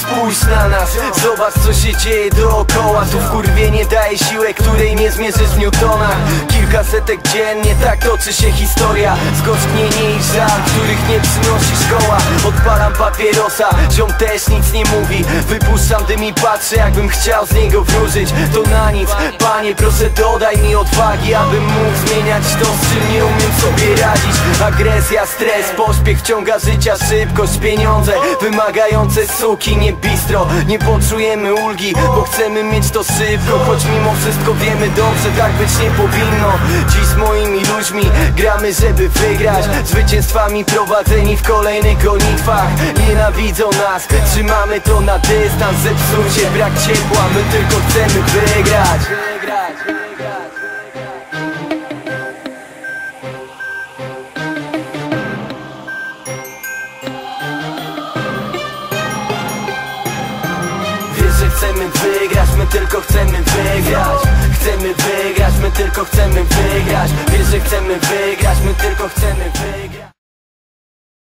Spójrz na nas, zobacz co się dzieje dookoła. Tu wkurwienie daje siłę, której nie zmierzysz w Newtonach. Kilka setek dziennie, tak toczy się historia. Zgorzknienie i żal, których nie przynosi szkoła Odpalam papierosa, ziom też nic nie mówi. Wypuszczam dym i patrzę jakbym chciał z niego wróżyć. To na nic, panie proszę dodaj mi odwagi Abym mógł zmieniać to, z czym nie umiem sobie radzić. Agresja, stres, pośpiech wciąga życia szybkość Pieniądze wymagające suki, nie bistro. Nie poczujemy ulgi, bo chcemy mieć to szybko Choć mimo wszystko wiemy dobrze, tak być nie powinno. Dziś z moimi ludźmi gramy, żeby wygrać. Zwycięstwami prowadzeni w kolejnych gonitwach Nienawidzą nas, trzymamy to na dystans Zepsucie, brak ciepła, my tylko chcemy wygrać. Chcemy wygrać, my tylko chcemy wygrać. Chcemy wygrać, my tylko chcemy wygrać. Wiesz, że chcemy wygrać, my tylko chcemy wygrać